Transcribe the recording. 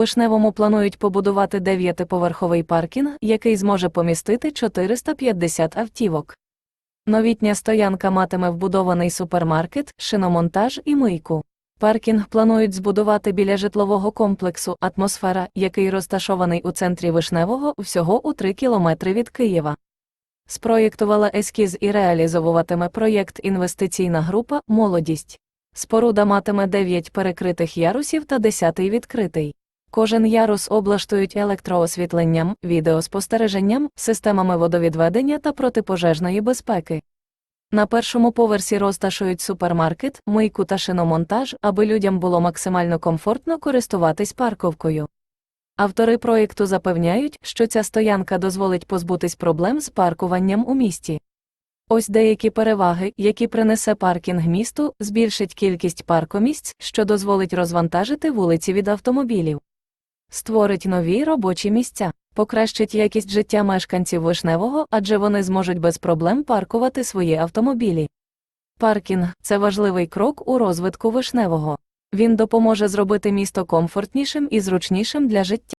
Вишневому планують побудувати дев'ятиповерховий паркінг, який зможе помістити 450 автівок. Новітня стоянка матиме вбудований супермаркет, шиномонтаж і мийку. Паркінг планують збудувати біля житлового комплексу Атмосфера, який розташований у центрі Вишневого всього у 3 кілометри від Києва. Спроєктувала ескіз і реалізовуватиме проєкт інвестиційна група Молодість. Споруда матиме 9 перекритих ярусів та 10 відкритий. Кожен ярус облаштують електроосвітленням, відеоспостереженням, системами водовідведення та протипожежної безпеки. На першому поверсі розташують супермаркет, мийку та шиномонтаж, аби людям було максимально комфортно користуватись парковкою. Автори проєкту запевняють, що ця стоянка дозволить позбутись проблем з паркуванням у місті. Ось деякі переваги, які принесе паркінг місту, збільшить кількість паркомісць, що дозволить розвантажити вулиці від автомобілів. Створить нові робочі місця, покращить якість життя мешканців Вишневого, адже вони зможуть без проблем паркувати свої автомобілі. Паркінг це важливий крок у розвитку Вишневого. Він допоможе зробити місто комфортнішим і зручнішим для життя.